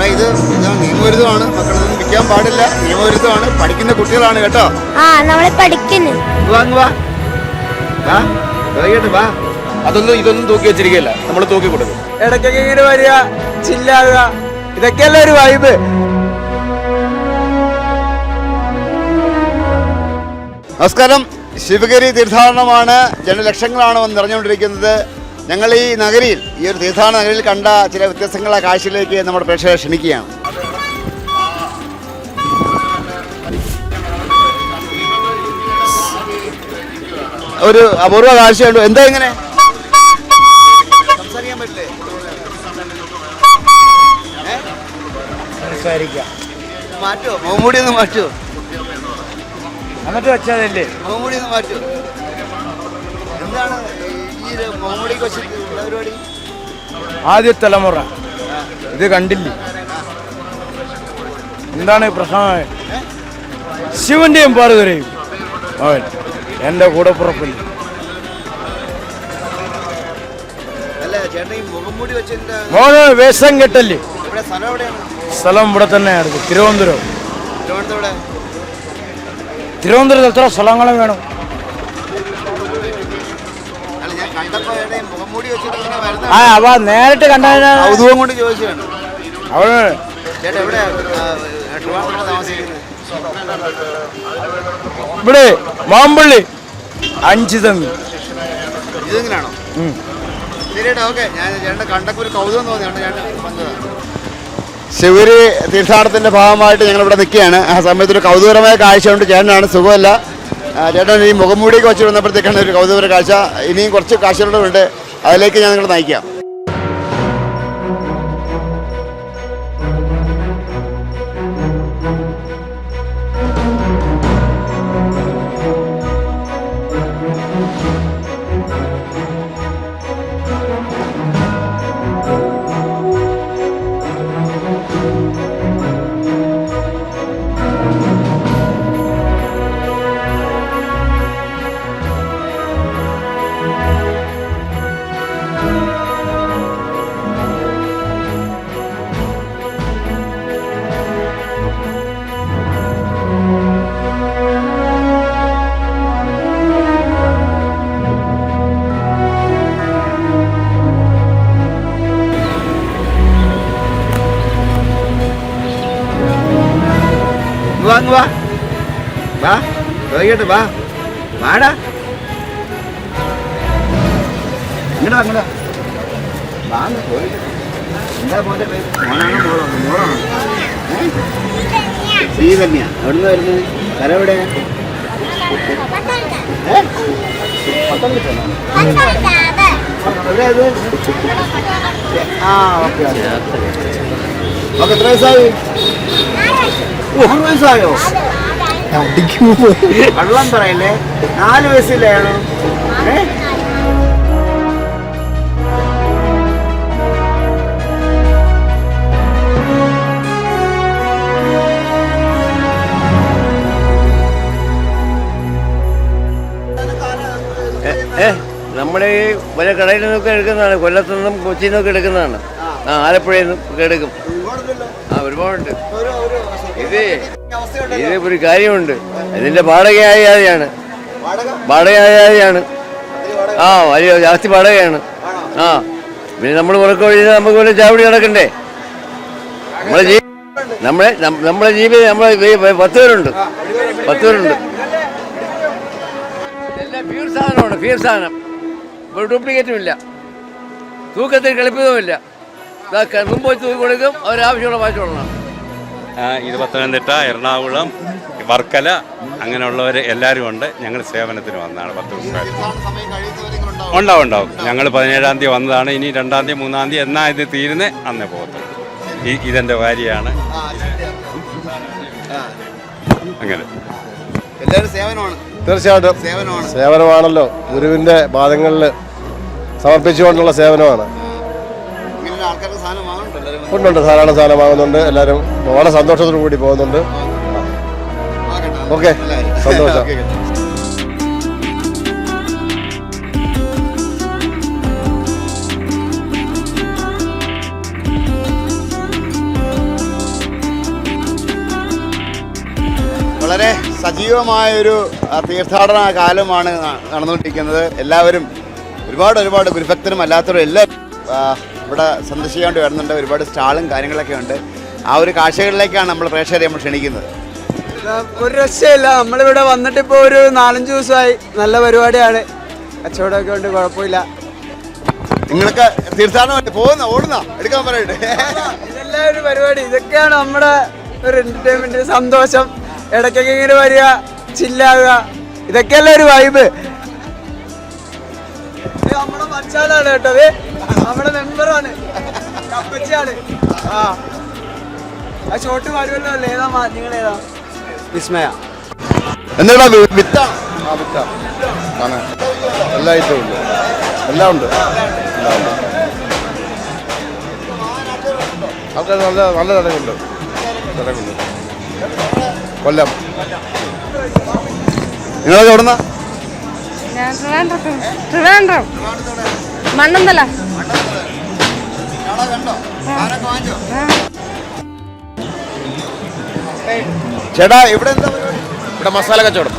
മക്കളെ ഇത് നിയമവിരുദ്ധമാണ്. മക്കളെ വിൽക്കാൻ പാടില്ല. നിയമവിരുദ്ധമാണ്. പഠിക്കുന്ന കുട്ടികളാണ് കേട്ടോ. ആ നമ്മളെ പഠിക്കുന്നു. വാ വാ. വാ വൈകിട്ട് വാ. അതൊന്നും ഇതൊന്നും തൂക്കി വെച്ചിരിക്കുകയല്ല. നമ്മൾ തൂക്കി കൊടുക്കും. ഇടയ്ക്കൊക്കെ ഇങ്ങനെ വരിക ചില്ലാകുക. ഇതൊക്കെയല്ലേ ഒരു വൈബ് നമസ്കാരം. ശിവഗിരി തീർത്ഥാടനമാണ്. ജനലക്ഷങ്ങളാണ് വന്ന് നിറഞ്ഞുകൊണ്ടിരിക്കുന്നത്. ഞങ്ങൾ ഈ നഗരിയിൽ ഈ ഒരു തീർത്ഥാടന നഗരിയിൽ കണ്ട ചില വ്യത്യസ്തങ്ങളെ കാഴ്ചയിലേക്ക് നമ്മുടെ പ്രേക്ഷകരെ ക്ഷണിക്കുകയാണ്. ഒരു അപൂർവ കാഴ്ചയുണ്ട്. എന്താ ഇങ്ങനെ? സംസാരിക്കാൻ പറ്റില്ലേ? സംസാരിക്കാം. മാറ്റോ ഒന്ന് മാറ്റോ എന്നിട്ട് വെച്ചതല്ലേ ഒന്ന് മാറ്റോ എന്താണ്? പരിപാടി? ആദ്യ തലമുറ. ഇത് കണ്ടില്ലേ? എന്താണ് ഈ പ്രശ്നം? ശിവന്റെയും പാർവതിയും അവൻ എന്റെ കൂടെ പുറപ്പില്ല. മോന് വേഷം കെട്ടല്ലേ? സ്ഥലം ഇവിടെ തന്നെയാണ്. തിരുവനന്തപുരം. തിരുവനന്തപുരത്ത് എത്ര സ്ഥലങ്ങളും വേണം? ആ അവ നേരിട്ട് കണ്ടതിനാ കൗതുകം കൊണ്ട് ചോദിച്ചതാണ്. അവൾ ചേട്ടാ എവിടെ ട്രിവാൻഡ്രത്ത് താമസിക്കുന്നത്. ഇവിടെ മാമ്പള്ളി. അഞ്ച് തെങ്ങ് ഇതെങ്ങനെയാണോ? ഓക്കെ. ഞാൻ ഒരു കൗതുകം തോന്നിയാണ് വന്നതാണ്. ശിവരി തീർത്ഥാടനത്തിന്റെ ഭാഗമായിട്ട് ഞങ്ങൾ ഇവിടെ നിൽക്കുകയാണ്. ആ സമയത്ത് ഒരു കൗതുകരമായ കാഴ്ച ഉണ്ട് ചേട്ടനാണ് സുഖമല്ല. ചേട്ടൻ ഈ മുഖംമൂടിയൊക്കെ വെച്ച് വന്നപ്പോഴത്തേക്കാണ് ഒരു കൗതുകര കാഴ്ച. ഇനിയും കുറച്ച് കാഴ്ചകളുടെ അതിലേക്ക് ഞാൻ നിങ്ങൾ നയിക്കാം. വാ വൈകിട്ട് വാ വാടാ ഇങ്ങടാ അങ്ങടാ വാ അങ്ങ് പോയി. എന്താ മോന്റെ പേര്? മോനാണോ മോളോ? മോളാണോ? ഏ? ശ്രീകന്യ എവിടുന്ന് വരുന്നത് സ്ഥലം എവിടെ? ആ ഓക്കെ ഓക്കെ എത്ര വയസ്സായി ഓ, വയസ്സായോ കള്ളം പറയല്ലേ? നാല് വയസ്സില്ലാണോ ഏ? ഏ നമ്മുടെ ഈ വലിയ കടയിൽ നിന്നൊക്കെ എടുക്കുന്നതാണ്. കൊല്ലത്തു നിന്നും കൊച്ചിയിൽ നിന്നൊക്കെ എടുക്കുന്നതാണ്. ആ ആലപ്പുഴയിൽ നിന്നും എടുക്കും. ആ ഒരുപാടുണ്ട്. ഇത് ഇത് ഒരു കാര്യമുണ്ട്. ഇതിന്റെ വാടകയായാണ് വാടകയായാണ് ആ വലിയ ജാസ്തി വാടകയാണ്. ആ പിന്നെ നമ്മൾ ഉറക്കം കഴിഞ്ഞാൽ നമുക്ക് വല്ല ചാവടി നടക്കണ്ടേ? നമ്മളെ ജീ നമ്മളെ നമ്മളെ ജീവിതം നമ്മളെ പത്ത് പേരുണ്ട്. പത്ത് പേരുണ്ട്. എല്ലാം പ്യൂർ സാധനമാണ് പ്യൂർ സാധനം. ഒരു ഡ്യൂപ്ലിക്കേറ്റും ഇല്ല. തൂക്കത്തിൽ കളിപ്പിതവുമില്ല മുമ്പ് തൂക്കി കൊടുക്കും അവരാവശ്യമുള്ള ഭാഷ കൊള്ളണം. ഇത് പത്തനംതിട്ട എറണാകുളം വർക്കല അങ്ങനെയുള്ളവർ എല്ലാവരും ഉണ്ട്. ഞങ്ങൾ സേവനത്തിന് വന്നതാണ് പത്ത് ദിവസമായിട്ട് ഉണ്ടാവും. ഉണ്ടാവും. ഞങ്ങൾ പതിനേഴാം തീയതി വന്നതാണ്. ഇനി രണ്ടാം തീയതി മൂന്നാം തീയതി എന്നാ ഇത് തീരുന്നേ അന്നേ പോകത്തുള്ളൂ. ഈ ഇതെന്റെ ഭാര്യയാണ്. ആ, അങ്ങനെ. എല്ലാവരും സേവനമാണ്. തീർച്ചയായിട്ടും. സേവനമാണ്. സേവനമാണല്ലോ. ഗുരുവിന്റെ പാദങ്ങളിൽ സമർപ്പിച്ചുകൊണ്ടുള്ള സേവനമാണ്. ഉണ്ടുണ്ട് ധാരാളം സാധനം വാങ്ങുന്നുണ്ട്. എല്ലാവരും വളരെ സന്തോഷത്തോടു കൂടി പോകുന്നുണ്ട്. ഓക്കെ. സന്തോഷം. വളരെ സജീവമായൊരു തീർത്ഥാടന കാലമാണ് നടന്നുകൊണ്ടിരിക്കുന്നത്. എല്ലാവരും ഒരുപാട് ഒരുപാട് ഗുരുഭക്തരും അല്ലാത്തവരും എല്ലാവരും ഇവിടെ സന്ദർശിക്കാണ്ട് വരുന്നുണ്ട്. ഒരുപാട് സ്റ്റാളും കാര്യങ്ങളൊക്കെ ഉണ്ട്. ആ ഒരു കാഴ്ചകളിലേക്കാണ് നമ്മൾ പ്രേക്ഷകരെ നമ്മൾ ക്ഷണിക്കുന്നത്. ഒരു രക്ഷയില്ല. നമ്മളിവിടെ വന്നിട്ട് ഇപ്പോൾ ഒരു നാലഞ്ച് ദിവസമായി. നല്ല പരിപാടിയാണ്. കച്ചവടമൊക്കെ ഉണ്ട് കുഴപ്പമില്ല. നിങ്ങൾക്ക് തീർത്ഥാടനം പോകുന്ന? ഓടുന്ന? എടുക്കാൻ പറയട്ടെ. ഇതെല്ലാം ഒരു പരിപാടി. ഇതൊക്കെയാണ് നമ്മുടെ ഒരു എന്റർടൈൻമെന്റ് സന്തോഷം. ഇടയ്ക്കൊക്കെ ഇങ്ങനെ വരിക ചില്ലാകുക. ഇതൊക്കെയല്ലേ ഒരു വൈബ് നമ്മുടെ മച്ചാലാണ് കേട്ടോ. ഇത് നമ്മുടെ മെമ്പറാണ് കപ്പച്ചിയാണ് ആ. ആ ഷോട്ട് വരുമല്ലോ അല്ലേ? ഏതാ നിങ്ങൾ ഏതാ? വിസ്മയ. എന്താ വിത്ത? ആ വിത്ത. ആണ്. എല്ലാ ഐറ്റവും ഉണ്ട്. എല്ലാം ഉണ്ട്. എല്ലാം ഉണ്ട്. ആൾക്കാർ നല്ല നല്ല ചടങ്ങുണ്ട് ചടങ്ങുണ്ട് കൊല്ലം. നിങ്ങളൊക്കെ എവിടുന്ന? ഞാൻ ട്രിവാൻഡ്രത്ത് ട്രിവാൻഡ്രം. മണ്ണന്തല. ചേടാ ഇവിടെ എന്താ ഇവിടെ മസാല കച്ചവടം.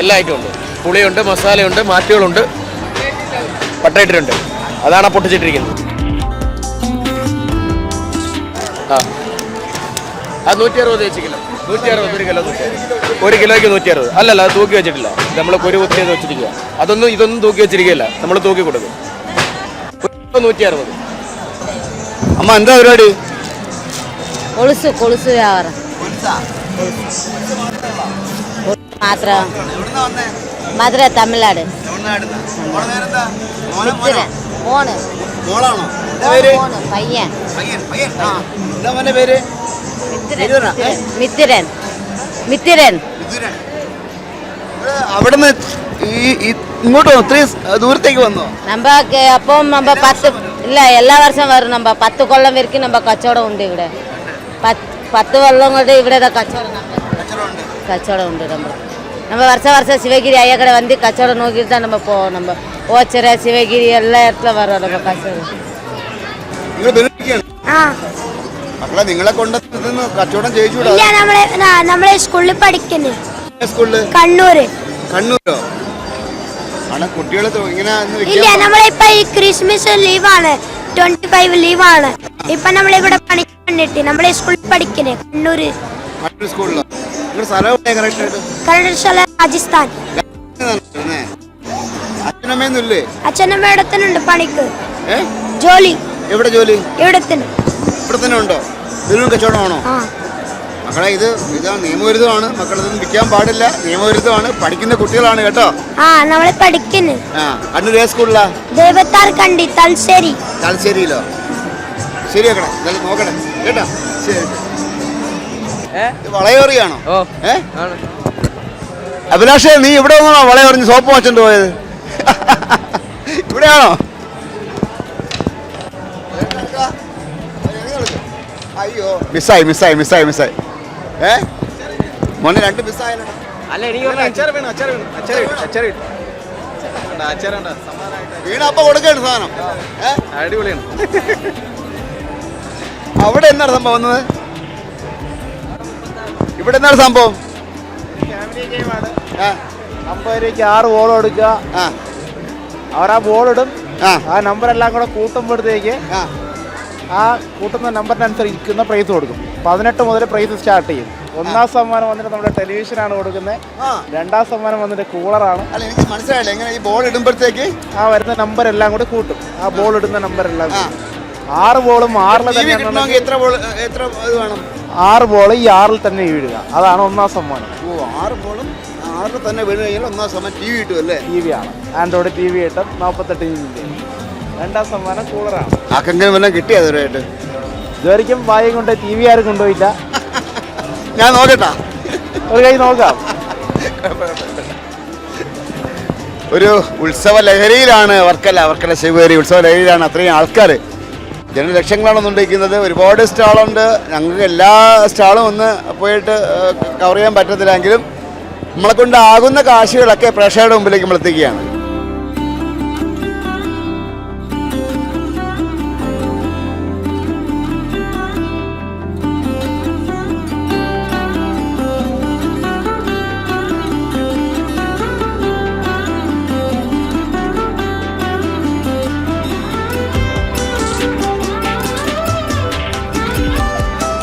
എല്ലാ ഐറ്റവും ഉണ്ട്. പുളിയുണ്ട് മസാലയുണ്ട് മാറ്റുകളുണ്ട്. പട്ടയിട്ടിട്ടുണ്ട് അതാണ് പൊട്ടിച്ചിട്ടിരിക്കുന്നത്. ആ. അത് നൂറ്റി അറുപത് വെച്ച് കിലോ. ഒരു കിലോയ്ക്ക് നൂറ്റി അറുപത് അല്ലല്ല അത് തൂക്കി വെച്ചിട്ടില്ല. നമ്മൾ കുരു കുത്തി വെച്ചിരിക്കുക അതൊന്നും ഇതൊന്നും തൂക്കി വെച്ചിരിക്കുകയില്ല. നമ്മൾ തൂക്കി കൊടുക്കും. നൂറ്റി അറുപത് അമ്മ എന്താ പരിപാടി? മാത്രം. മധുര തമിഴ്നാട്. മോളാണോ? പയ്യൻ. പയ്യൻ പയ്യൻ. എന്താ മോനെ പേര്? മിത്തിരൻ മിത്തിരൻ അവിടുന്ന് ഇങ്ങോട്ട് വന്നു ഇത്രയും ദൂരത്തേക്ക് വന്നു നമ്മ അപ്പം നമ്മ പത്ത് ഇല്ല എല്ലാ വർഷം വരും നമ്മ പത്ത് കൊല്ലം വരയ്ക്കും നമ്മ കച്ചവടം ഉണ്ട് ഇവിടെ പത്ത് കൊല്ലം കൊണ്ട് ഇവിടെ കച്ചവടം കച്ചവടം ഉണ്ട് നമ്മൾ நம்ம வருஷம் வருஷம் சிவகிரி ஐயா கடை வந்து கச்சோடம் நோக்கிட்டு தான் நம்ம போவோம் நம்ம ஓச்சரை சிவகிரி எல்லா இடத்துல வரோம் நம்ம கச்சோடம் ஆ മക്കളെ നിങ്ങളെ കൊണ്ട് കച്ചവടം ചെയ്യിച്ചൂടാ നമ്മളെ നമ്മളെ സ്കൂളിൽ പഠിക്കുന്നു. സ്കൂളിൽ കണ്ണൂര്. കണ്ണൂരോ? ആണ് കുട്ടികൾ ഇങ്ങനെ ഇല്ല നമ്മളിപ്പോ ഈ ക്രിസ്മസ് ലീവാണ് ട്വന്റി ഫൈവ് ലീവാണ് ഇപ്പൊ നമ്മളിവിടെ പണി കണ്ടിട്ട് നമ്മളെ സ്കൂളിൽ പഠിക്കുന്നേ കണ്ണൂര്. കണ്ണൂർ സ്കൂളിലോ കറക്റ്റ് സ്ഥലം രാജസ്ഥാൻ. നടക്കുന്നേ. അച്ഛനമ്മയൊന്നും ഇല്ലേ അച്ഛനമ്മ ഇടത്തനുണ്ട് പണിക്ക്? ജോലി. എവിടെ ജോലി? ഇവിടത്തിന് ഇവിടെ തന്നെ ഉണ്ടോ? ഇതിലും കച്ചവടമാണോ? ആ. മക്കളെ ഇത് ഇത് നിയമവിരുദ്ധമാണ്. മക്കളിതൊന്നും വിൽക്കാൻ പാടില്ല. നിയമവിരുദ്ധമാണ്. പഠിക്കുന്ന കുട്ടികളാണ് കേട്ടോ. ആ നമ്മളെ പഠിക്കുന്നു. ആ കണ്ണൂർ ഏത് സ്കൂളിലാ? ദേവത്താർ കണ്ടി തലശ്ശേരി. തലശ്ശേരിയിലോ? ശരി വെക്കണേ എന്തായാലും നോക്കണേ കേട്ടോ? ശരി ഇത് വളയോറിയാണോ? ഏ? അഭിലാഷേ നീ ഇവിടെ വന്നാണോ വളയോറിഞ്ഞ് സോപ്പ് വാങ്ങിച്ചോണ്ട് പോയത്. ഇവിടെയാണോ? മിസ്സായി മിസ്സായി മിസ്സായി മിസ്സായി. ഏ? മോനെ രണ്ട് മിസ്സായാലോ അല്ല എനിക്ക് അച്ചാർ വേണം? അച്ചാർ വേണം? അച്ചാർ സമാനായിട്ട് വീണ? അപ്പ കൊടുക്കാണ് സാധനം. ഏ? അടിപൊളിയാണ്. അവിടെ എന്താണ് സംഭവം വന്നത്? ഇവിടെ എന്താണ് സംഭവം? ഫാമിലി ഗെയിം ആണ് അമ്പത് രൂപയ്ക്ക് ആറ് ബോൾ കൊടുക്കുക. ആ. അവർ ആ ബോൾ ഇടും. ആ. ആ നമ്പർ എല്ലാം കൂടെ കൂട്ടുമ്പോഴത്തേക്ക് ആ കൂട്ടുന്ന നമ്പറിനനുസരിച്ചിരിക്കുന്ന പ്രൈസ് കൊടുക്കും. പതിനെട്ട് മുതൽ പ്രൈസ് സ്റ്റാർട്ട് ചെയ്യും. ഒന്നാം സമ്മാനം വന്നിട്ട് നമ്മുടെ ടെലിവിഷനാണ് കൊടുക്കുന്നത്. രണ്ടാം സമ്മാനം വന്നിട്ട് കൂളറാണ് അല്ല എനിക്ക് മനസ്സിലായില്ല. എങ്ങനെ ഈ ബോൾ ഇടുമ്പോഴത്തേക്ക്? ആ വരുന്ന നമ്പർ എല്ലാം കൂടി കൂട്ടും. ആ ബോൾ ഇടുന്ന നമ്പർ എല്ലാം ആറ് ബോളും ആറിൽ തന്നെ എത്ര ബോൾ എത്ര ഇത് വേണം? ആറ് ബോൾ ഈ ആറിൽ തന്നെ വീഴുക അതാണ് ഒന്നാം സമ്മാനം. ഓ ആറ് ബോളും ആറിൽ തന്നെ വീണ് കഴിഞ്ഞാൽ ഒന്നാം സമ്മാനം ടി വി കിട്ടും അല്ലേ? ടി വി ആണ്. ആൻഡ്രോയിഡ് ടി വി കിട്ടും. നാൽപ്പത്തെട്ട് ഇഞ്ചിന്റെ രണ്ടാം സമ്മാനം കൂളറാണ് ആക്കെങ്കിലും വല്ലതും കിട്ടിയോ അതുവരെയായിട്ട് ഇതുവരെയ്ക്കും വായും കൊണ്ട് ടി വി ആരും കൊണ്ടുപോയില്ല. ഞാൻ നോക്കട്ടാ. ഒരു കൈ നോക്കാം. ഒരു ഉത്സവ ലഹരിയിലാണ് വർക്കല വർക്കല ശിവേരി ഉത്സവ ലഹരിയിലാണ് അത്രയും ആൾക്കാർ ജനലക്ഷങ്ങളാണ് വന്നുകൊണ്ടിരിക്കുന്നത്. ഒരുപാട് സ്റ്റാളുണ്ട്. ഞങ്ങൾക്ക് എല്ലാ സ്റ്റാളും ഒന്ന് പോയിട്ട് കവർ ചെയ്യാൻ പറ്റത്തില്ലെങ്കിലും നമ്മളെ കൊണ്ടാകുന്ന കാശുകളൊക്കെ പ്രേക്ഷകരുടെ മുമ്പിലേക്ക് നമ്മൾ എത്തിക്കുകയാണ്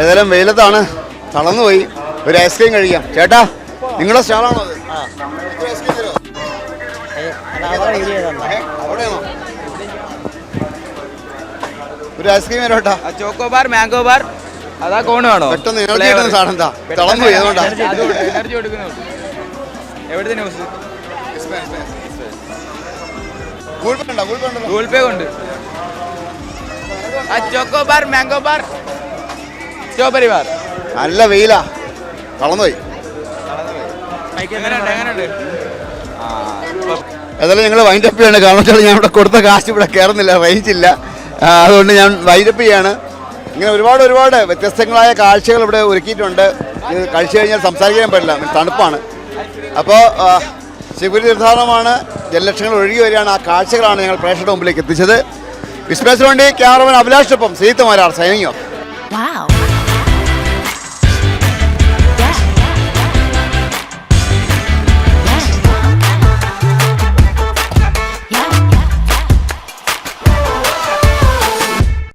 ഏതായാലും വെയിലത്താണ്. തളർന്നു പോയി. ഒരു ഐസ്ക്രീം കഴിക്കാം. ചേട്ടാ നിങ്ങളുടെ സ്റ്റാളാണോ അത്? ഒരു ഐസ്ക്രീം വരോട്ടാ ചോക്കോ ബാർ മാംഗോ ബാർ അതാ കോണ് വേണോ? പെട്ടെന്ന് എനർജി കിട്ടുന്ന സാധനം എന്താ? തളർന്നു പോയി അതുകൊണ്ടാ. എനർജി കൊടുക്കുന്നു. എവിടുത്തെ ന്യൂസ് ഗൂഗിൾ പേ ഉണ്ടോ? ഗൂഗിൾ പേ ഉണ്ടല്ലോ ഗൂഗിൾ പേ കൊണ്ട് ആ choco bar mango bar strawberry Parivar. നല്ല വെയിലാ. കളന്നുപോയി ഏതായാലും ഞങ്ങൾ വൈൻഡപ്പ് ചെയ്യാണ്. കാരണം വെച്ചാൽ ഞാൻ ഇവിടെ കൊടുത്ത കാശ് ഇവിടെ കയറുന്നില്ല റേഞ്ച് ഇല്ല. അതുകൊണ്ട് ഞാൻ വൈൻഡപ്പ് ചെയ്യാണ്. ഇങ്ങനെ ഒരുപാട് ഒരുപാട് വ്യത്യസ്തങ്ങളായ കാഴ്ചകൾ ഇവിടെ ഒരുക്കിയിട്ടുണ്ട്. ഇത് കഴിച്ചു കഴിഞ്ഞാൽ സംസാരിക്കാൻ പറ്റില്ല. തണുപ്പാണ്. അപ്പോൾ ശിവരി തീർത്ഥാടനമാണ്. ജലലക്ഷങ്ങൾ ഒഴുകി വരികയാണ്. ആ കാഴ്ചകളാണ് ഞങ്ങൾ പ്രേക്ഷകരുടെ മുമ്പിലേക്ക് എത്തിച്ചത്. വേണ്ടി ക്യാമറമാൻ അഭിലാഷിനൊപ്പം സീത്ത് മാരാർ സൈനിങ്ങോ